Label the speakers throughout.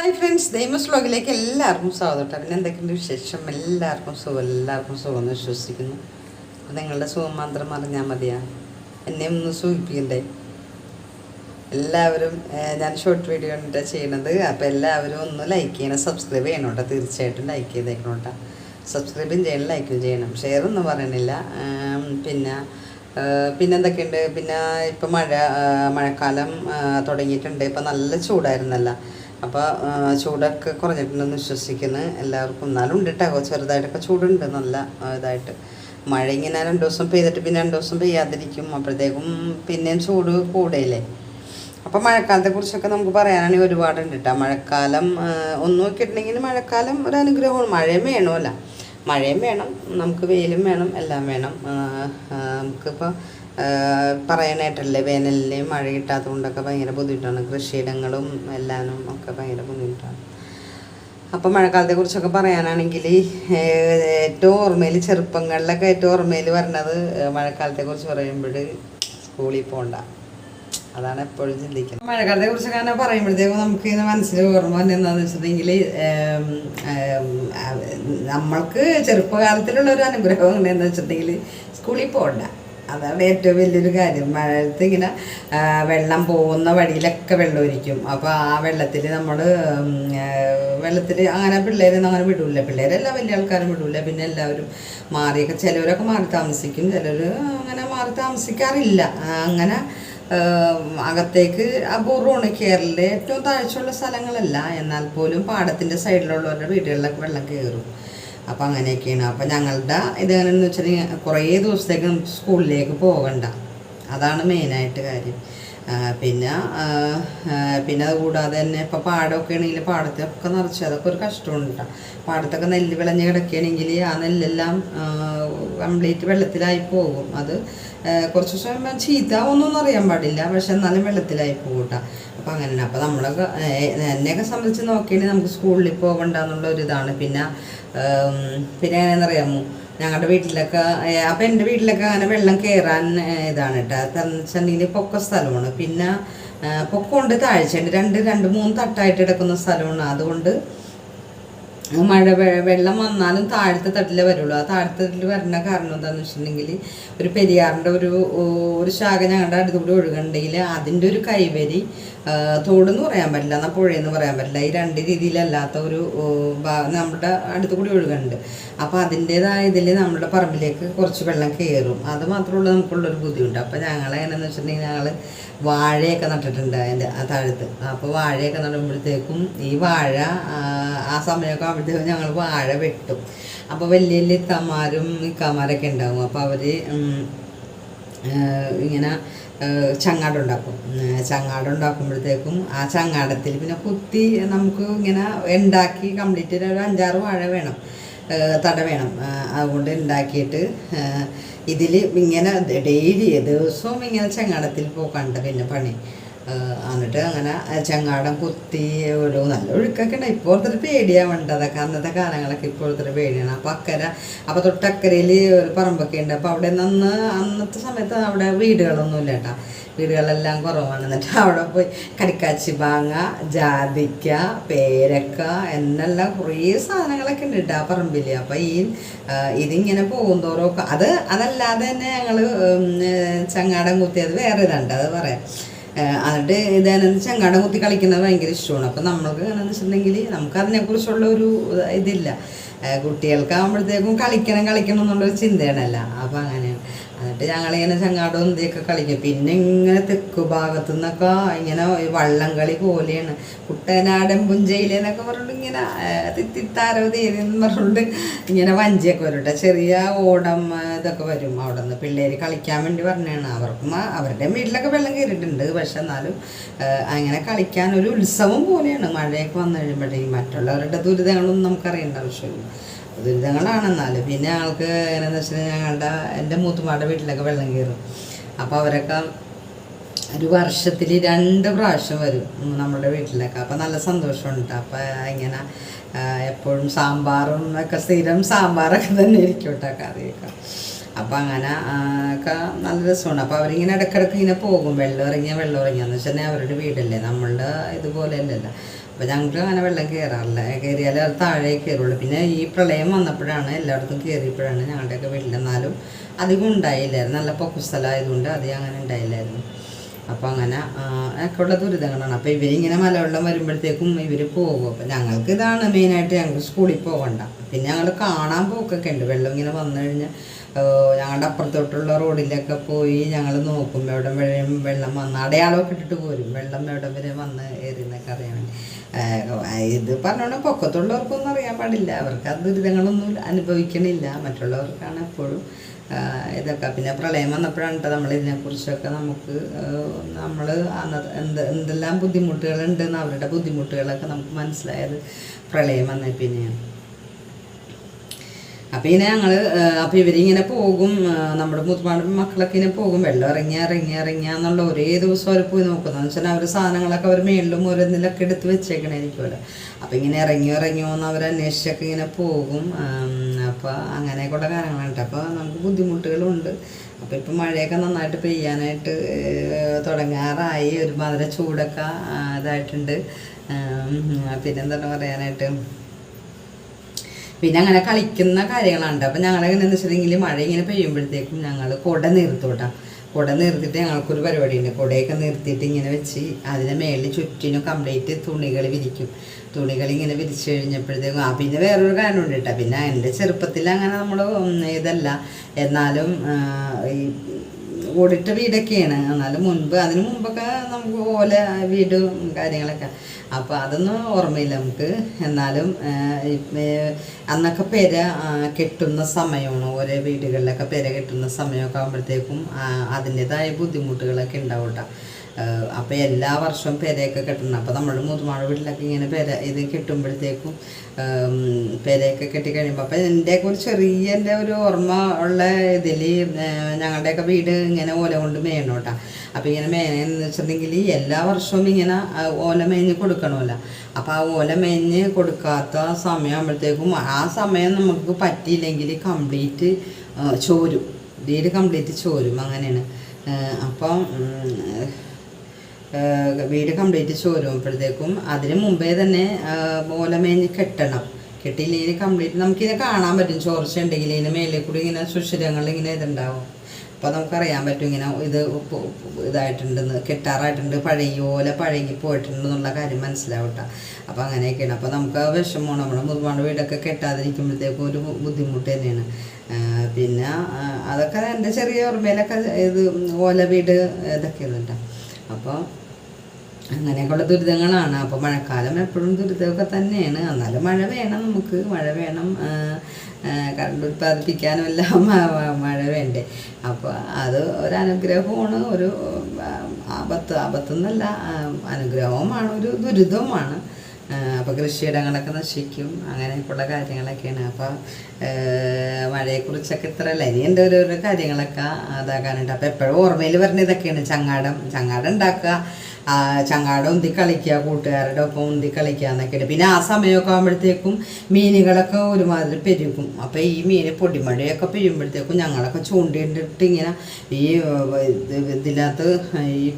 Speaker 1: Hi friends ദൈമസ് വ്ളോഗിലേക്ക് എല്ലാവർക്കും സ്വാഗതം കേട്ടോ. പിന്നെ എന്തൊക്കെയുണ്ട് വിശേഷം? എല്ലാവർക്കും സുഖം എല്ലാവർക്കും സുഖം എന്ന് വിശ്വസിക്കുന്നു. അപ്പോൾ നിങ്ങളുടെ സുഖം മാത്രം അറിഞ്ഞാൽ മതിയാ. എന്നെ ഒന്ന് സൂചിപ്പിക്കണ്ടേ? എല്ലാവരും ഞാൻ ഷോർട്ട് വീഡിയോ കണ്ടിട്ടാണ് ചെയ്യണത്. അപ്പോൾ എല്ലാവരും ഒന്ന് ലൈക്ക് ചെയ്യണം സബ്സ്ക്രൈബ് ചെയ്യണം കേട്ടോ തീർച്ചയായിട്ടും ലൈക്ക് ചെയ്തേക്കണം കേട്ടോ സബ്സ്ക്രൈബും ചെയ്യണം ലൈക്കും ചെയ്യണം. ഷെയർ ഒന്നും പറയണില്ല. പിന്നെ പിന്നെന്തൊക്കെയുണ്ട് പിന്നെ ഇപ്പം മഴ മഴക്കാലം തുടങ്ങിയിട്ടുണ്ട്. ഇപ്പം നല്ല ചൂടായിരുന്നല്ല. അപ്പോൾ ചൂടൊക്കെ കുറഞ്ഞിട്ടുണ്ടെന്ന് വിശ്വസിക്കുന്നു. എല്ലാവർക്കും എന്നാലും ഉണ്ട് കേട്ടോ ചെറുതായിട്ടൊക്കെ ചൂടുണ്ട്. നല്ല ഇതായിട്ട്. മഴ ഇങ്ങനെ രണ്ട് ദിവസം പെയ്തിട്ട് പിന്നെ രണ്ട് ദിവസം പെയ്യാതിരിക്കും. അപ്പോഴത്തേക്കും പിന്നെയും ചൂട് കൂടെയില്ലേ അപ്പോൾ മഴക്കാലത്തെക്കുറിച്ചൊക്കെ നമുക്ക് പറയാനാണെങ്കിൽ ഒരുപാടുണ്ട് കേട്ടോ മഴക്കാലം ഒന്ന് നോക്കിയിട്ടുണ്ടെങ്കിൽ മഴക്കാലം ഒരു അനുഗ്രഹമാണ്. മഴയും വേണമല്ല. മഴയും വേണം. നമുക്ക് വെയിലും വേണം. എല്ലാം വേണം. നമുക്കിപ്പോൾ പറയാനായിട്ടല്ലേ വേനലിൽ മഴ കിട്ടാത്തത് കൊണ്ടൊക്കെ ഭയങ്കര ബുദ്ധിമുട്ടാണ്. കൃഷിയിടങ്ങളും എല്ലാനും ഒക്കെ ഭയങ്കര ബുദ്ധിമുട്ടാണ്. അപ്പോൾ മഴക്കാലത്തെക്കുറിച്ചൊക്കെ പറയാനാണെങ്കിൽ ഏറ്റവും ഓർമ്മയിൽ ചെറുപ്പങ്ങളിലൊക്കെ ഏറ്റവും ഓർമ്മയിൽ വരുന്നത് മഴക്കാലത്തെ കുറിച്ച് പറയുമ്പോൾ സ്കൂളിൽ പോകണ്ട അതാണ് എപ്പോഴും ചിന്തിക്കുന്നത്. മഴക്കാലത്തെ കുറിച്ച് കാരണം പറയുമ്പോഴത്തേക്കും നമുക്ക് ഇന്ന് മനസ്സിൽ ഓർമ്മ തന്നെ എന്താണെന്ന് വെച്ചിട്ടുണ്ടെങ്കിൽ നമ്മൾക്ക് ചെറുപ്പകാലത്തിലുള്ള ഒരു അനുഗ്രഹം എന്താണെന്ന് വെച്ചിട്ടുണ്ടെങ്കിൽ സ്കൂളിൽ പോകണ്ട അതാണ് ഏറ്റവും വലിയൊരു കാര്യം. മഴയത്ത് ഇങ്ങനെ വെള്ളം പോകുന്ന വഴിയിലൊക്കെ വെള്ളം ഒരിക്കും അപ്പോൾ ആ വെള്ളത്തിൽ നമ്മൾ വെള്ളത്തിൽ അങ്ങനെ പിള്ളേരൊന്നും അങ്ങനെ വിടൂല. പിള്ളേരെല്ലാം വലിയ ആൾക്കാരും വിടൂല. പിന്നെ എല്ലാവരും മാറിയൊക്കെ ചിലവരൊക്കെ മാറി താമസിക്കും. ചിലർ അങ്ങനെ മാറി താമസിക്കാറില്ല. അങ്ങനെ അകത്തേക്ക് അപൂർവമാണ് കേരളത്തിലെ ഏറ്റവും താഴ്ചയുള്ള സ്ഥലങ്ങളല്ല. എന്നാൽ പോലും പാടത്തിന്റെ സൈഡിലുള്ളവരുടെ വീടുകളിലൊക്കെ വെള്ളം കയറും അപ്പം അങ്ങനെയൊക്കെയാണ്. അപ്പം ഞങ്ങളുടെ ഇത് എങ്ങനെയാണെന്ന് വെച്ചിട്ടുണ്ടെങ്കിൽ കുറേ ദിവസത്തേക്ക് സ്കൂളിലേക്ക് പോകണ്ട. അതാണ് മെയിനായിട്ട് കാര്യം. പിന്നെ പിന്നെ അത് കൂടാതെ തന്നെ ഇപ്പം പാടമൊക്കെ ആണെങ്കിൽ പാടത്തൊക്കെ നിറച്ച് അതൊക്കെ ഒരു കഷ്ടമുണ്ട് കേട്ടോ. പാടത്തൊക്കെ നെല്ല് വിളഞ്ഞ് കിടക്കുകയാണെങ്കിൽ ആ നെല്ലെല്ലാം കംപ്ലീറ്റ് വെള്ളത്തിലായി പോകും. അത് കുറച്ച് ദിവസം ചീത്താവൊന്നും അറിയാൻ പാടില്ല പക്ഷെ എന്നാലും വെള്ളത്തിലായി പോകും കേട്ടോ. അപ്പം അങ്ങനെ അപ്പം നമ്മളൊക്കെ എന്നെയൊക്കെ സംബന്ധിച്ച് നോക്കിയാണെങ്കിൽ നമുക്ക് സ്കൂളിൽ പോകണ്ട എന്നുള്ള ഒരു ഇതാണ്. പിന്നെ പിന്നെ എങ്ങനെയാണെന്നറിയാമോ? ഞങ്ങളുടെ വീട്ടിലൊക്കെ അപ്പം എന്റെ വീട്ടിലൊക്കെ അങ്ങനെ വെള്ളം കയറാൻ ഇതാണ് കേട്ടോ അതെന്ന് വെച്ചിട്ടുണ്ടെങ്കിൽ പൊക്ക സ്ഥലമാണ്. പിന്നെ പൊക്കമുണ്ട് താഴ്ചയുണ്ട്. രണ്ട് രണ്ട് മൂന്ന് തട്ടായിട്ട് കിടക്കുന്ന സ്ഥലമാണ്. അതുകൊണ്ട് മഴ വെള്ളം വന്നാലും താഴത്തെ തട്ടിലേ വരുള്ളൂ. ആ താഴത്തെ തട്ടിൽ വരുന്ന കാരണം എന്താണെന്ന് വെച്ചിട്ടുണ്ടെങ്കിൽ ഒരു പെരിയാറിന്റെ ഒരു ഒരു ശാഖ ഞങ്ങളുടെ അടുത്തുകൂടി ഒഴുകുന്നുണ്ടെങ്കിൽ അതിന്റെ ഒരു കൈവരി തോടെന്ന് പറയാൻ പറ്റില്ല എന്നാൽ പുഴയെന്ന് പറയാൻ പറ്റില്ല. ഈ രണ്ട് രീതിയിലല്ലാത്ത ഒരു നമ്മുടെ അടുത്ത് കൂടി ഒഴുകുന്നുണ്ട്. അപ്പോൾ അതിന്റേതായ ഇതിൽ നമ്മുടെ പറമ്പിലേക്ക് കുറച്ച് വെള്ളം കയറും. അത് മാത്രമുള്ള നമുക്കുള്ളൊരു ബുദ്ധിമുട്ട്. അപ്പോൾ ഞങ്ങൾ എങ്ങനെയാണെന്ന് വെച്ചിട്ടുണ്ടെങ്കിൽ ഞങ്ങൾ വാഴയൊക്കെ നട്ടിട്ടുണ്ട് അതിന്റെ ആ താഴത്ത്. അപ്പോൾ വാഴയൊക്കെ നടുമ്പോഴത്തേക്കും ഈ വാഴ ആ, സമയമൊക്കെ ആകുമ്പോഴത്തേക്കും ഞങ്ങൾ വാഴ വെട്ടും. അപ്പോൾ വലിയ വലിയ ഇത്തമാരും ഇക്കാമാരൊക്കെ ഉണ്ടാവും. അപ്പോൾ അവർ ഇങ്ങനെ ഏഹ് ചങ്ങാടം ഉണ്ടാക്കും ഏഹ് ചങ്ങാടം ഉണ്ടാക്കുമ്പോഴത്തേക്കും ആ ചങ്ങാടത്തിൽ പിന്നെ കുത്തി നമുക്ക് ഇങ്ങനെ ഉണ്ടാക്കി കംപ്ലീറ്റ് ഒരു അഞ്ചാറ് വാഴ വേണം. തട വേണം. അതുകൊണ്ട് ഉണ്ടാക്കിയിട്ട് ഇതിൽ ഇങ്ങനെ ഡെയിലി ദിവസവും ഇങ്ങനെ ചങ്ങാടത്തിൽ പോക്കാണ്ട് പിന്നെ പണി. എന്നിട്ട് അങ്ങനെ ചങ്ങാടം കുത്തി ഒരു നല്ല ഒഴുക്കൊക്കെ ഉണ്ട്. ഇപ്പോഴത്തെ ഒരു പേടിയാവുണ്ട് അതൊക്കെ അന്നത്തെ കാലങ്ങളൊക്കെ ഇപ്പോഴത്തെ പേടിയാണ്. അപ്പം അക്കര അപ്പം തൊട്ടക്കരയിൽ ഒരു പറമ്പൊക്കെ ഉണ്ട്. അപ്പോൾ അവിടെ നിന്ന് അന്നത്തെ സമയത്ത് അവിടെ വീടുകളൊന്നും ഇല്ല കേട്ടോ. വീടുകളെല്ലാം കുറവാണ്. എന്നിട്ട് അവിടെ പോയി കരിക്കാച്ചി മാങ്ങ ജാതിക്ക പേരക്ക എന്നെല്ലാം കുറേ സാധനങ്ങളൊക്കെ ഉണ്ട് ആ പറമ്പിൽ അപ്പം ഈ ഇതിങ്ങനെ പോകുന്തോറും അത് അതല്ലാതെ തന്നെ ഞങ്ങൾ ചങ്ങാടം കുത്തിയത് വേറെ ഇതുണ്ട് അത് പറയാം. ഏഹ് എന്നിട്ട് വെച്ചാൽ ചങ്ങാടം കുത്തി കളിക്കുന്നത് ഭയങ്കര ഇഷ്ടമാണ് അപ്പം നമ്മൾക്ക് എങ്ങനെയാണെന്ന് വെച്ചിട്ടുണ്ടെങ്കിൽ നമുക്ക് അതിനെക്കുറിച്ചുള്ള ഒരു ഇതില്ല. കുട്ടികൾക്കാകുമ്പോഴത്തേക്കും കളിക്കണം കളിക്കണം എന്നുള്ളൊരു ചിന്തയാണല്ല അപ്പം അങ്ങനെയാണ്. എന്നിട്ട് ഞങ്ങളിങ്ങനെ ചങ്ങാടവും ഇതൊക്കെ കളിക്കും. പിന്നെ ഇങ്ങനെ തെക്ക് ഭാഗത്തു നിന്നൊക്കെ ഇങ്ങനെ വള്ളം കളി പോലെയാണ്. കുട്ടനാടൻ പുഞ്ചയിലെന്നൊക്കെ പറഞ്ഞിട്ട് ഇങ്ങനെ ഏഹ് തിത്തിത്താരോ തേരി എന്ന് പറഞ്ഞിട്ട് ഇങ്ങനെ വഞ്ചിയൊക്കെ വരും. ചെറിയ ഓടം ഇതൊക്കെ വരും. അവിടെ നിന്ന് പിള്ളേർ കളിക്കാൻ വേണ്ടി പറഞ്ഞാണ്. അവർക്കും അവരുടെ വീട്ടിലൊക്കെ വെള്ളം കയറിയിട്ടുണ്ട്. പക്ഷെ എന്നാലും അങ്ങനെ കളിക്കാൻ ഒരു ഉത്സവം പോലെയാണ് മഴയൊക്കെ വന്നു കഴിയുമ്പോഴത്തേക്കും. മറ്റുള്ളവരുടെ ദുരിതങ്ങളൊന്നും നമുക്കറിയേണ്ട ആവശ്യമില്ല. ദുരിതങ്ങളാണ് എന്നാലും പിന്നെ ആൾക്ക് എങ്ങനെയാണെന്ന് വെച്ചിട്ടുണ്ടെങ്കിൽ ഞങ്ങളുടെ എന്റെ മൂത്തുമാരുടെ വീട്ടിലൊക്കെ വെള്ളം കയറും. അപ്പോൾ അവരൊക്കെ ഒരു വർഷത്തിൽ രണ്ട് പ്രാവശ്യം വരും നമ്മുടെ വീട്ടിലൊക്കെ. അപ്പോൾ നല്ല സന്തോഷമുണ്ട്. അപ്പോൾ ഇങ്ങനെ എപ്പോഴും സാമ്പാറും ഒക്കെ സ്ഥിരം സാമ്പാറൊക്കെ തന്നെ ഇരിക്കും കേട്ടോ കറിയൊക്കെ. അപ്പോൾ അങ്ങനെ ഒക്കെ നല്ല രസമാണ്. അപ്പോൾ അവരിങ്ങനെ ഇടയ്ക്കിടയ്ക്ക് ഇങ്ങനെ പോകും. വെള്ളം ഇറങ്ങിയ വെള്ളം ഇറങ്ങിയെന്ന് വെച്ചാൽ അവരുടെ വീടല്ലേ. നമ്മളുടെ ഇതുപോലെ അല്ലല്ലോ. അപ്പോൾ ഞങ്ങൾക്ക് അങ്ങനെ വെള്ളം കയറാറില്ല കയറിയാലേ അത് താഴെ കയറുള്ളൂ പിന്നെ ഈ പ്രളയം വന്നപ്പോഴാണ് എല്ലായിടത്തും കയറിയപ്പോഴാണ് ഞങ്ങളുടെയൊക്കെ വീട്ടിൽ എന്നാലും അധികം ഉണ്ടായില്ലായിരുന്നു. നല്ല പൊക്കുസ്ഥലമായതുകൊണ്ട് അധികം അങ്ങനെ ഉണ്ടായില്ലായിരുന്നു. അപ്പോൾ അങ്ങനെ ഒക്കെ ഉള്ള ദുരിതങ്ങളാണ്. അപ്പോൾ ഇവരിങ്ങനെ മലവെള്ളം വരുമ്പോഴത്തേക്കും ഇവർ പോകും. അപ്പോൾ ഞങ്ങൾക്ക് ഇതാണ് മെയിനായിട്ട് ഞങ്ങൾക്ക് സ്കൂളിൽ പോകണ്ട പിന്നെ ഞങ്ങൾ കാണാൻ പോക്കൊക്കെ ഉണ്ട്. വെള്ളം ഇങ്ങനെ വന്നു കഴിഞ്ഞാൽ ഞങ്ങളുടെ അപ്പുറത്തോട്ടുള്ള റോഡിലൊക്കെ പോയി ഞങ്ങൾ നോക്കും എവിടെ വരെ വെള്ളം വന്ന് അടയാളമൊക്കെ ഇട്ടിട്ട് പോരും. വെള്ളം എവിടെ വരെ വന്ന് ഏറിയെന്നൊക്കെ അറിയാൻ വേണ്ടി. ഇത് പറഞ്ഞോണ്ട് പൊക്കത്തുള്ളവർക്കൊന്നും അറിയാൻ പാടില്ല. അവർക്ക് ആ ദുരിതങ്ങളൊന്നും അനുഭവിക്കണില്ല. മറ്റുള്ളവർക്കാണ് എപ്പോഴും ഇതൊക്കെ. പിന്നെ പ്രളയം വന്നപ്പോഴാണ് കേട്ടോ നമ്മൾ ഇതിനെക്കുറിച്ചൊക്കെ നമുക്ക് നമ്മൾ എന്ത് എന്തെല്ലാം ബുദ്ധിമുട്ടുകളുണ്ടെന്ന് അവരുടെ ബുദ്ധിമുട്ടുകളൊക്കെ നമുക്ക് മനസ്സിലായത് പ്രളയം വന്ന പിന്നെയാണ്. അപ്പം ഇങ്ങനെ ഞങ്ങൾ അപ്പം ഇവരിങ്ങനെ പോകും നമ്മുടെ മുത്തുമാട് മക്കളൊക്കെ ഇങ്ങനെ പോകും. വെള്ളം ഇറങ്ങിയ ഇറങ്ങിയ ഇറങ്ങിയ എന്നുള്ള ഒരേ ദിവസം അവർ പോയി നോക്കുന്നത് എന്ന് വെച്ചാൽ അവർ സാധനങ്ങളൊക്കെ അവർ മേളിലും ഓരോന്നിലൊക്കെ എടുത്ത് വെച്ചേക്കണായിരിക്കുമല്ലോ അപ്പം ഇങ്ങനെ ഇറങ്ങിയോ ഇറങ്ങിയോ എന്ന് അവർ അന്വേഷിച്ചൊക്കെ ഇങ്ങനെ പോകും. അപ്പോൾ അങ്ങനെയൊക്കെയുള്ള കാര്യങ്ങളാണ് കേട്ടോ. അപ്പോൾ നമുക്ക് ബുദ്ധിമുട്ടുകളുണ്ട്. അപ്പോൾ ഇപ്പം മഴയൊക്കെ നന്നായിട്ട് പെയ്യാനായിട്ട് തുടങ്ങാറായി. ഒരുമാതിരി ചൂടൊക്കെ ഇതായിട്ടുണ്ട്. പിന്നെന്താണ് പറയാനായിട്ട്? പിന്നെ അങ്ങനെ കളിക്കുന്ന കാര്യങ്ങളുണ്ട് അപ്പം ഞങ്ങൾ എങ്ങനെയാണെന്ന് വെച്ചിട്ടുണ്ടെങ്കിൽ മഴ ഇങ്ങനെ പെയ്യുമ്പോഴത്തേക്കും ഞങ്ങൾ കുട നിർത്തോട്ടാ കുട നിർത്തിയിട്ട് ഞങ്ങൾക്കൊരു പരിപാടിയുണ്ട്. കുടയൊക്കെ നിർത്തിയിട്ട് ഇങ്ങനെ വെച്ച് അതിനെ മേളിൽ ചുറ്റിനും കംപ്ലീറ്റ് തുണികൾ വിരിക്കും. തുണികൾ ഇങ്ങനെ വിരിച്ചു കഴിഞ്ഞപ്പോഴത്തേക്കും ആ പിന്നെ വേറൊരു കാര്യമുണ്ട് കേട്ടോ പിന്നെ എന്റെ ചെറുപ്പത്തിൽ അങ്ങനെ നമ്മൾ ഇതല്ല. എന്നാലും ഈ ഓടിട്ട വീടൊക്കെയാണ്. എന്നാലും മുൻപ് അതിന് മുമ്പൊക്കെ നമുക്ക് ഓല വീടും കാര്യങ്ങളൊക്കെ. അപ്പോൾ അതൊന്നും ഓർമ്മയില്ല നമുക്ക്. എന്നാലും അന്നൊക്കെ പെര കെട്ടുന്ന സമയമാണ്. ഓരോ വീടുകളിലൊക്കെ പെര കെട്ടുന്ന സമയമൊക്കെ ആകുമ്പോഴത്തേക്കും അതിന്റെതായ ബുദ്ധിമുട്ടുകളൊക്കെ ഉണ്ടാവും കേട്ടോ. അപ്പോൾ എല്ലാ വർഷവും പെരയൊക്കെ കെട്ടണം. അപ്പോൾ നമ്മുടെ മുതുമാട് വീട്ടിലൊക്കെ ഇങ്ങനെ പെര ഇത് കെട്ടുമ്പോഴത്തേക്കും പെരയൊക്കെ കെട്ടി കഴിയുമ്പോൾ അപ്പോൾ എന്റെയൊക്കെ ഒരു ചെറിയ എന്റെ ഒരു ഓർമ്മ ഉള്ള ഇതിൽ ഞങ്ങളുടെയൊക്കെ വീട് ഇങ്ങനെ ഓല കൊണ്ട് മേയണം കേട്ടോ. അപ്പോൾ ഇങ്ങനെ മേയെന്ന് വെച്ചിട്ടുണ്ടെങ്കിൽ എല്ലാ വർഷവും ഇങ്ങനെ ഓല മേഞ്ഞ് കൊടുക്കണമല്ലോ. അപ്പോൾ ആ ഓല മേഞ്ഞ് കൊടുക്കാത്ത സമയമാകുമ്പോഴത്തേക്കും ആ സമയം നമുക്ക് പറ്റിയില്ലെങ്കിൽ കംപ്ലീറ്റ് ചോരും. വീട് കംപ്ലീറ്റ് ചോരും അങ്ങനെയാണ്. അപ്പം വീട് കംപ്ലീറ്റ് ചോരുമ്പോഴത്തേക്കും അതിന് മുമ്പേ തന്നെ ഓലമേഞ്ഞ് കെട്ടണം. കെട്ടിയില്ലെങ്കിൽ കംപ്ലീറ്റ് നമുക്കിതിനെ കാണാൻ പറ്റും. ചോർച്ച ഉണ്ടെങ്കിൽ ഇതിന് മേലെ കൂടി ഇങ്ങനെ സുഷിരങ്ങൾ ഇങ്ങനെ ഇതുണ്ടാവും. അപ്പോൾ നമുക്കറിയാൻ പറ്റും ഇങ്ങനെ ഇത് ഇതായിട്ടുണ്ടെന്ന് കെട്ടാറായിട്ടുണ്ട് പഴയ ഓല പഴകി പോയിട്ടുണ്ടെന്നുള്ള കാര്യം മനസ്സിലാവട്ട. അപ്പോൾ അങ്ങനെയൊക്കെയാണ്. അപ്പോൾ നമുക്ക് വിഷമമാണ്. നമ്മുടെ മുതുമാണ്ട് വീടൊക്കെ കെട്ടാതിരിക്കുമ്പോഴത്തേക്കും ഒരു ബുദ്ധിമുട്ട് തന്നെയാണ്. പിന്നെ അതൊക്കെ എന്റെ ചെറിയ ഓർമ്മയിലൊക്കെ ഇത് ഓല വീട് ഇതൊക്കെയാണ് കേട്ടോ. അപ്പോൾ അങ്ങനെയൊക്കെയുള്ള ദുരിതങ്ങളാണ്. അപ്പോൾ മഴക്കാലം എപ്പോഴും ദുരിതമൊക്കെ തന്നെയാണ്. എന്നാലും മഴ വേണം നമുക്ക്. മഴ വേണം കറണ്ട് ഉൽപ്പാദിപ്പിക്കാനും എല്ലാം മഴ വേണ്ടേ. അപ്പോൾ അത് ഒരു അനുഗ്രഹമാണ് ഒരു ആപത്ത് ആപത്തെന്നല്ല അനുഗ്രഹവുമാണ്. ഒരു ദുരിതവുമാണ്. അപ്പോൾ കൃഷിയിടങ്ങളൊക്കെ നശിക്കും. അങ്ങനെയൊക്കെയുള്ള കാര്യങ്ങളൊക്കെയാണ്. അപ്പോൾ മഴയെക്കുറിച്ചൊക്കെ ഇത്ര അല്ല. ഇനി എന്റെ ഓരോരോ കാര്യങ്ങളൊക്കെ അതാക്കാനുണ്ട് അപ്പോൾ എപ്പോഴും ഓർമ്മയിൽ വരുന്ന ഇതൊക്കെയാണ്. ചങ്ങാടം. ചങ്ങാടം ഉണ്ടാക്കുക. ചങ്ങാടം ഉന്തി കളിക്കുക. കൂട്ടുകാരുടെ ഒപ്പം ഉന്തി കളിക്കുക എന്നൊക്കെയാണ്. പിന്നെ ആ സമയമൊക്കെ ആകുമ്പോഴത്തേക്കും മീനുകളൊക്കെ ഒരുമാതിരി പെരുകും. അപ്പോൾ ഈ മീൻ പൊടിമഴയൊക്കെ പെരുമ്പോഴത്തേക്കും ഞങ്ങളൊക്കെ ചൂണ്ടിയിട്ടിട്ട് ഇങ്ങനെ ഈ ഇതിനകത്ത് ഈ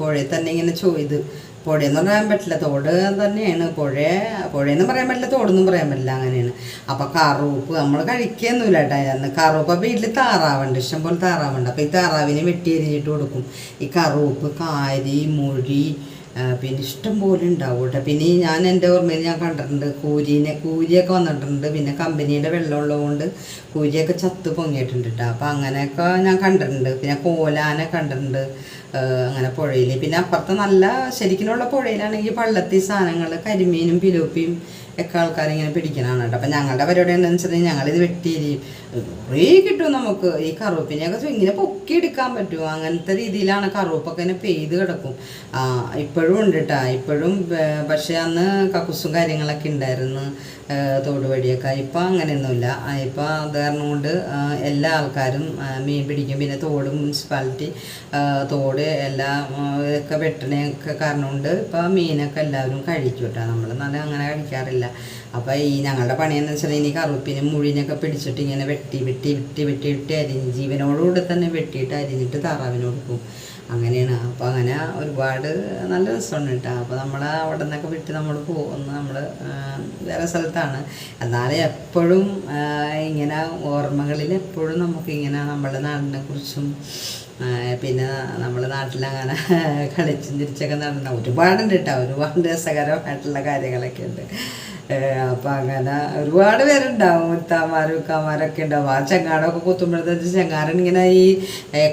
Speaker 1: പുഴയിൽ തന്നെ ഇങ്ങനെ ചോ ഇത് പുഴയെന്ന് പറയാൻ പറ്റില്ല. തോട് തന്നെയാണ്. പുഴ പുഴയെന്ന് പറയാൻ പറ്റില്ല തോടെന്നും പറയാൻ പറ്റില്ല. അങ്ങനെയാണ്. അപ്പം കറുപ്പ് നമ്മൾ കഴിക്കുന്നില്ല കേട്ടോ. അന്ന് കറുപ്പ് അപ്പം വീട്ടിൽ താറാവുണ്ട്. ഇഷ്ടംപോലെ താറാവുണ്ട്. അപ്പം ഈ താറാവിനെ വെട്ടി എരിഞ്ഞിട്ട് കൊടുക്കും. ഈ കറുപ്പ് കാരി മൊഴി പിന്നെ ഇഷ്ടം പോലെ ഉണ്ടാവും കേട്ടോ. പിന്നെ ഞാൻ എന്റെ ഓർമ്മയിൽ ഞാൻ കണ്ടിട്ടുണ്ട് കൂരിനെ കൂരിയൊക്കെ വന്നിട്ടുണ്ട്. പിന്നെ കമ്പനിയുടെ വെള്ളം ഉള്ളതുകൊണ്ട് കൂരിയൊക്കെ ചത്ത് പൊങ്ങിയിട്ടുണ്ട് കേട്ടോ. അപ്പം അങ്ങനെയൊക്കെ ഞാൻ കണ്ടിട്ടുണ്ട്. പിന്നെ കോലാനെ കണ്ടിട്ടുണ്ട്. അങ്ങനെ പുഴയിൽ. പിന്നെ അപ്പുറത്ത് നല്ല ശരിക്കിനുള്ള പുഴയിലാണെങ്കിൽ പള്ളത്തി സാധനങ്ങൾ കരിമീനും പിലോപ്പിയും ഒക്കെ ആൾക്കാർ ഇങ്ങനെ പിടിക്കണതാണ് കേട്ടോ. അപ്പം ഞങ്ങളുടെ പരിപാടി എന്താണെന്ന് വെച്ചാൽ ഞങ്ങളിത് വെട്ടിയിരിക്കും കുറേ കിട്ടും നമുക്ക്. ഈ കറുപ്പിനെയൊക്കെ ഇങ്ങനെ പൊക്കി എടുക്കാൻ പറ്റും. അങ്ങനത്തെ രീതിയിലാണ് കറുപ്പൊക്കെ ഇങ്ങനെ പെയ്ത് കിടക്കും. ഇപ്പോഴും ഉണ്ട് കേട്ടോ ഇപ്പോഴും പക്ഷേ അന്ന് കക്കുസും കാര്യങ്ങളൊക്കെ ഉണ്ടായിരുന്നു. തോട് വഴിയൊക്കെ ഇപ്പം അങ്ങനെയൊന്നുമില്ല. ഇപ്പം അത് കാരണം കൊണ്ട് എല്ലാ ആൾക്കാരും മീൻ പിടിക്കും. പിന്നെ തോട് മുനിസിപ്പാലിറ്റി തോട് എല്ലാം ഒക്കെ വെട്ടണയൊക്കെ കാരണം ഇപ്പം മീനൊക്കെ എല്ലാവരും കഴിക്കും കേട്ടോ നമ്മൾ നല്ല അങ്ങനെ കഴിക്കാറില്ല. അപ്പോൾ ഈ ഞങ്ങളുടെ പണിയെന്ന് വെച്ചാൽ ഇനി കറുപ്പിനും മുഴിനൊക്കെ പിടിച്ചിട്ട് ഇങ്ങനെ വെട്ടി വെട്ടി വെട്ടി വെട്ടി വെട്ടി അരിഞ്ഞ് ജീവനോടുകൂടി തന്നെ വെട്ടിയിട്ട് അരിഞ്ഞിട്ട് താറാവിന് കൊടുക്കും അങ്ങനെയാണ്. അപ്പോൾ അങ്ങനെ ഒരുപാട് നല്ല രസമാണ് കേട്ടോ. അപ്പോൾ നമ്മൾ അവിടെ നിന്നൊക്കെ വിട്ട് നമ്മൾ പോകുന്ന നമ്മൾ വേറെ സ്ഥലത്താണ്. എന്നാലും എപ്പോഴും ഇങ്ങനെ ഓർമ്മകളിൽ എപ്പോഴും നമുക്കിങ്ങനെ നമ്മുടെ നാടിനെ കുറിച്ചും ആ, പിന്നെ നമ്മുടെ നാട്ടിലങ്ങനെ കളിച്ചും തിരിച്ചൊക്കെ നടന്ന ഒരുപാടുണ്ട് കേട്ടോ ഒരുപാട് രസകരമായിട്ടുള്ള കാര്യങ്ങളൊക്കെ ഉണ്ട് അപ്പം അങ്ങനെ ഒരുപാട് പേരുണ്ടാവും. മുത്താമാരും ഉക്കാമാരൊക്കെ ഉണ്ടാവും. ആ ചെങ്ങാടൊക്കെ കുത്തുമ്പോഴത്തേക്ക് ചെങ്ങാരൻ ഇങ്ങനെ ഈ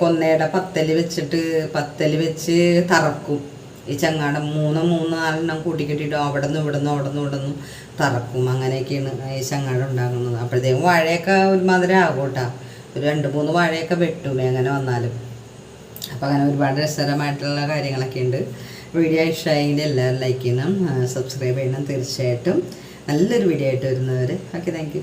Speaker 1: കൊന്നയുടെ പത്തൽ വെച്ചിട്ട് പത്തൽ വെച്ച് തറക്കും. ഈ ചങ്ങാടം മൂന്ന് മൂന്ന് നാലെണ്ണം കൂട്ടിക്കെട്ടിയിട്ട് അവിടെ നിന്ന് ഇവിടെ നിന്ന് അവിടെ നിന്ന് ഇവിടെ നിന്ന് തറക്കും. അങ്ങനെയൊക്കെയാണ് ഈ ചങ്ങാടം ഉണ്ടാകുന്നത്. അപ്പോഴത്തേക്കും വാഴയൊക്കെ ഒരുമാതിരി ആകും കേട്ടോ. ഒരു രണ്ട് മൂന്ന് വാഴയൊക്കെ വെട്ടും എങ്ങനെ വന്നാലും. അപ്പോൾ അങ്ങനെ ഒരുപാട് രസകരമായിട്ടുള്ള കാര്യങ്ങളൊക്കെ ഉണ്ട്. വീഡിയോ ഇഷ്ടമായെങ്കിൽ എല്ലാവരും ലൈക്ക് ചെയ്യണം സബ്സ്ക്രൈബ് ചെയ്യണം തീർച്ചയായിട്ടും. നല്ലൊരു വീഡിയോ ആയിട്ട് വരുന്നവർ ഓക്കെ താങ്ക്